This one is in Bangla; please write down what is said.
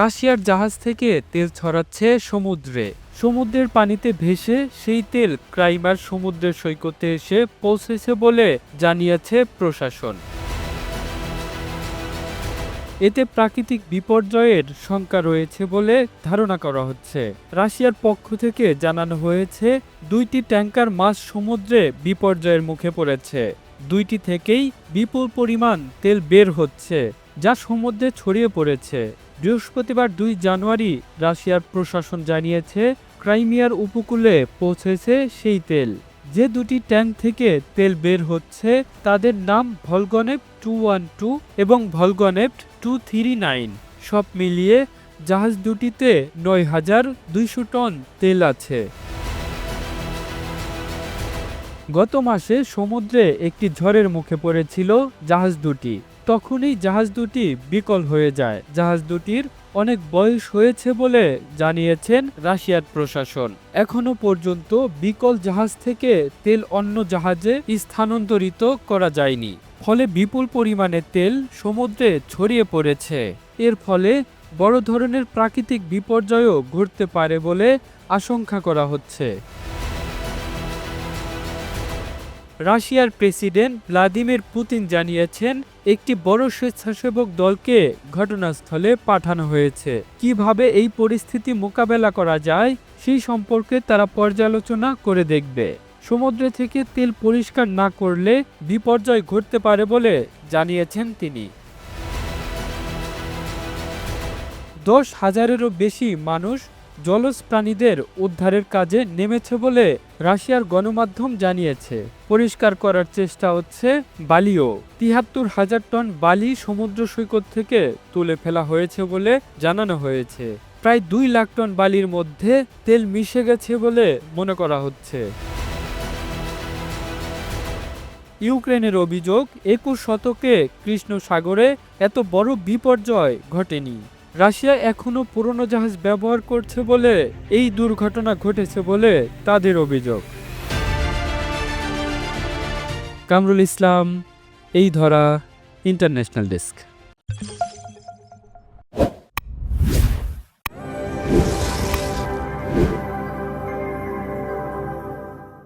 রাশিয়ার জাহাজ থেকে তেল ছড়াচ্ছে সমুদ্রে। সমুদ্রের পানিতে ভেসে সেই তেল ক্রাইমার সমুদ্রের সৈকতে এসে পৌঁছেছে বলে জানিয়েছে প্রশাসন। এতে প্রাকৃতিক বিপর্যয়ের শঙ্কা রয়েছে বলে ধারণা করা হচ্ছে। রাশিয়ার পক্ষ থেকে জানানো হয়েছে, দুইটি ট্যাঙ্কার মাছ সমুদ্রে বিপর্যয়ের মুখে পড়েছে। দুইটি থেকেই বিপুল পরিমাণ তেল বের হচ্ছে, যা সমুদ্রে ছড়িয়ে পড়েছে। বৃহস্পতিবার দুই জানুয়ারি রাশিয়ার প্রশাসন জানিয়েছে, ক্রাইমিয়ার উপকূলে পৌঁছেছে সেই তেল। যে দুটি ট্যাঙ্ক থেকে তেল বের হচ্ছে, তাদের নাম ভলগনেপ টু ওয়ান টু এবং ভলগনেপ্ট টু থ্রি নাইন। সব মিলিয়ে জাহাজ দুটিতে নয় হাজার দুইশো টন তেল আছে। গত মাসে সমুদ্রে একটি ঝড়ের মুখে পড়েছিল জাহাজ দুটি। তখনই জাহাজ দুটি বিকল হয়ে যায়। জাহাজ দুটির অনেক বয়স হয়েছে বলে জানিয়েছেন রাশিয়ার প্রশাসন। এখনও পর্যন্ত বিকল জাহাজ থেকে তেল অন্য জাহাজে স্থানান্তরিত করা যায়নি। ফলে বিপুল পরিমাণে তেল সমুদ্রে ছড়িয়ে পড়েছে। এর ফলে বড় ধরনের প্রাকৃতিক বিপর্যয়ও ঘটতে পারে বলে আশঙ্কা করা হচ্ছে। রাশিয়ার প্রেসিডেন্ট ভ্লাদিমির পুতিন জানিয়েছেন একটি বড় স্বেচ্ছাসেবক দলকে ঘটনাস্থলে পাঠানো হয়েছে। কীভাবে এই পরিস্থিতি মোকাবেলা করা যায়, সেই সম্পর্কে তারা পর্যালোচনা করে দেখবে। সমুদ্র থেকে তেল পরিষ্কার না করলে বিপর্যয় ঘটতে পারে বলে জানিয়েছেন তিনি। দশ হাজারেরও বেশি মানুষ জলজ প্রাণীদের উদ্ধারের কাজে নেমেছে বলে রাশিয়ার গণমাধ্যম জানিয়েছে। পরিষ্কার করার চেষ্টা হচ্ছে বালিও। তিহাত্তর হাজার টন বালি সমুদ্র সৈকত থেকে তুলে ফেলা হয়েছে বলে জানানো হয়েছে। প্রায় দুই লাখ টন বালির মধ্যে তেল মিশে গেছে বলে মনে করা হচ্ছে। ইউক্রেনের অভিযোগ, একুশ শতকে কৃষ্ণ সাগরে এত বড় বিপর্যয় ঘটেনি। রাশিয়া এখনও পুরনো জাহাজ ব্যবহার করছে বলে এই দুর্ঘটনা ঘটেছে বলে তাদের অভিযোগ। কামরুল ইসলাম, এই ধরা, ইন্টারন্যাশনাল ডেস্ক।